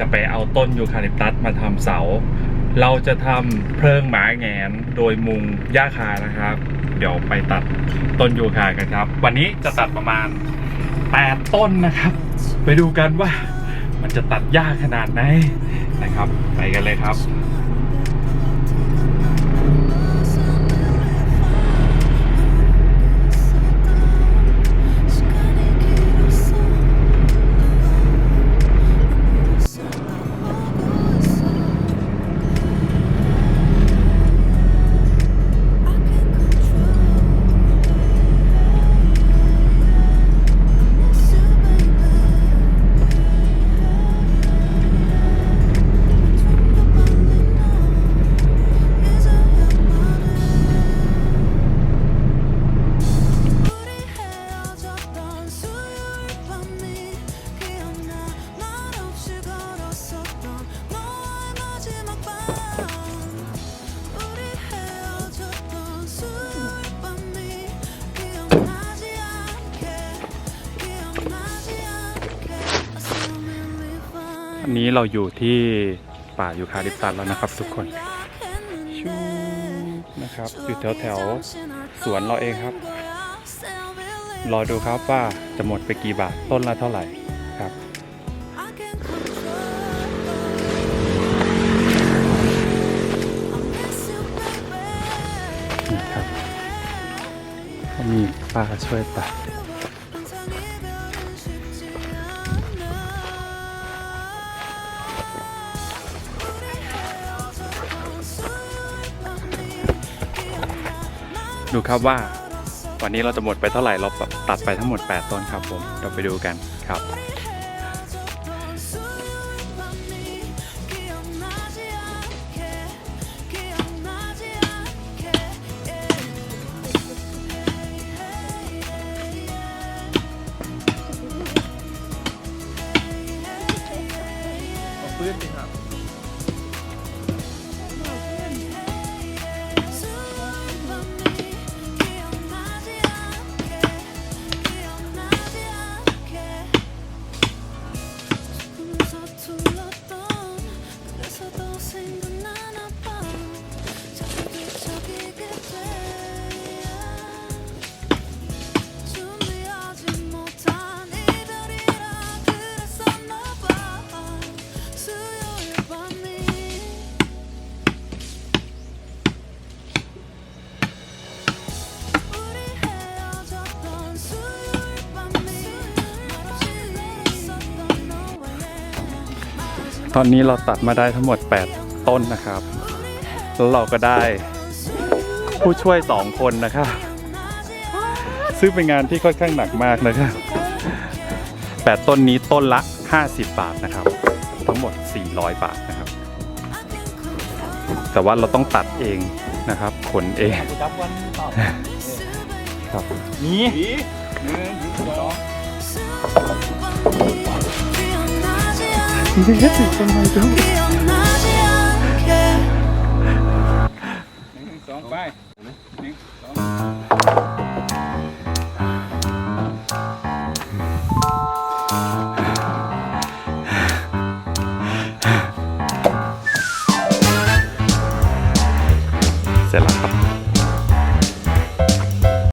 จะไปเอาต้นยูคาลิปตัสมาทำเสา เราจะทำเพลิงหมาแงนโดยมุงหญ้าคานะครับ เดี๋ยวไปตัดต้นยูคากันครับ วันนี้จะตัดประมาณ 8 ต้นนะครับ ไปดูกันว่ามันจะตัดยากขนาดไหนนะครับ ไปกันเลยครับ นนี้เราอยู่ที่ป่ายูคาลิปตัสแล้วนะครับทุกคนชูนะครับ อยู่แถวแถวๆสวนเราเองครับ รอดูครับว่าจะหมดไปกี่บาท ต้นละเท่าไหร่ครับนี่ครับ ก็มีป้าช่วยตัด ดูครับว่าวันนี้เราจะหมดไปเท่าไหร่เราตัดไปทั้งหมด 8 ต้นครับผมเราไปดูกันครับปื้นสิครับ ตอนนี้เราตัดมาได้ทั้งหมด 8 ต้นนะครับ แล้วเราก็ได้ผู้ช่วย 2 คนนะครับ ซึ่งเป็นงานที่ค่อนข้างหนักมากนะครับ8ต้นนี้ต้นละ 50 บาทนะครับ ทั้งหมด 400 บาทนะครับ แต่ว่าเราต้องตัดเองนะครับขนเองจับวันต่อครับนี่หนึ่งสอง Двигаться, помогу.